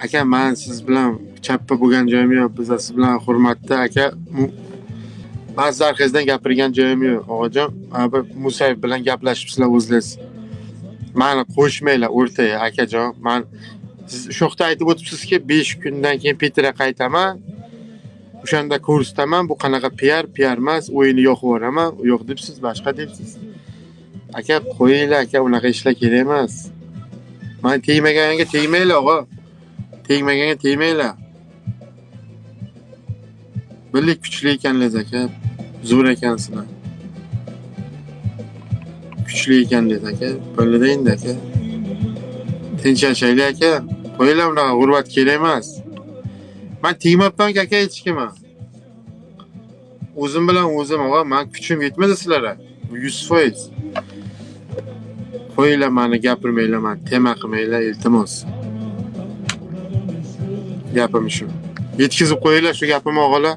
aka man siz bilan chappa bo'lgan joyim yo'q. Biz siz bilan hurmatda aka man siz orqangizdan gapirgan joyim yo'q og'ajon Mana bir musayev bilan gaplashibsizlar o'zlaringiz. Mani qo'shmanglar o'rtaga akajon. Man siz shu yoqda aytib o'tibsizki besh kundan keyin peterga qaytaman. O'shanda ko'rsataman bu qanaqa piar piar emas o'yinni yoqib yuboraman. Yoq debsiz boshqa debsiz. Aka qo'yinglar aka unaqa ishlar kerak emas. Man tegmaganga tegmanglar og'a tegmaganga tegmanglar bildik kuchli ekansiz aka zo'r ekansizlar kuchli ekansiz aka bo'ladi endi aka tinch yashaylik aka qo'yinglar unaqa g'urbat kerak emas man tegmabmanku aka hech kimga o'zim bilan o'zim og'a man kuchim yetmadi sizlarga yuz foiz. Qo'yinglar mani gapirmanglar mani tema qilmanglar iltimos gapim shu yetkazib qo'yinglar shu gapimni og'alar